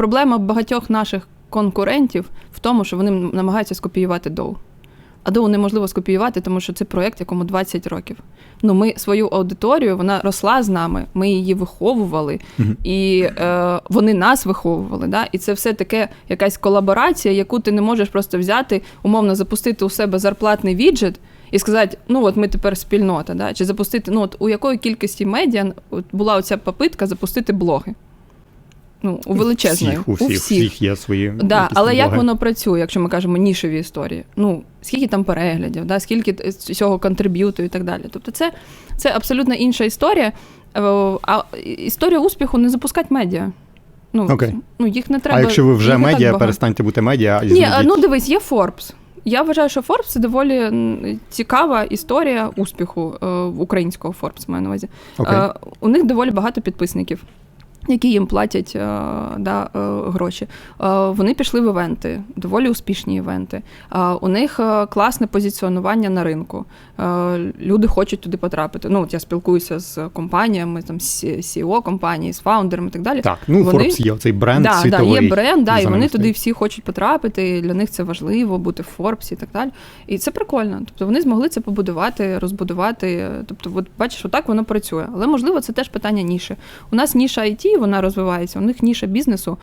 проблема багатьох наших конкурентів в тому, що вони намагаються скопіювати доу. А доу неможливо скопіювати, тому що це проєкт, якому 20 років. Ну, ми свою аудиторію, вона росла з нами, ми її виховували, і е, вони нас виховували. Да? І це все таке якась колаборація, яку ти не можеш просто взяти, умовно запустити у себе зарплатний віджит і сказати, ну от ми тепер спільнота, да? чи запустити, ну от у якої кількості медіа була оця попитка запустити блоги. Ну, у величезної. Всіх, у всіх, у всіх є свої. Да, але як воно працює, якщо ми кажемо нішеві історії? Ну, скільки там переглядів, да? скільки цього контриб'юту і так далі. Тобто це, це абсолютно інша історія. Е, А історія успіху не запускати медіа. Ну, Окей. ну їх не треба. А якщо ви вже медіа, перестаньте бути медіа і Ні, знайдіть. ну дивись, є Forbes. Я вважаю, що Forbes це доволі цікава історія успіху е, українського Forbes, маю на увазі. Окей. Е, у них доволі багато підписників. Які їм платять е, да, е, гроші. Е, вони пішли в івенти, доволі успішні івенти. У них класне позиціонування на ринку. Люди хочуть туди потрапити. Ну, от я спілкуюся з компаніями, там з CEO компанії, з фаундерами і так далі. Так, ну вони- Forbes є цей бренд Да, да, є бренд, да, і вони туди всі хочуть потрапити. і Для них це важливо бути в Форбсі і так далі. І це прикольно. Тобто вони змогли це побудувати, розбудувати. Тобто, от бачиш, отак воно працює. Але можливо, це теж питання ніші. У нас ніша IT, вона розвивається, у них ніша бізнесу.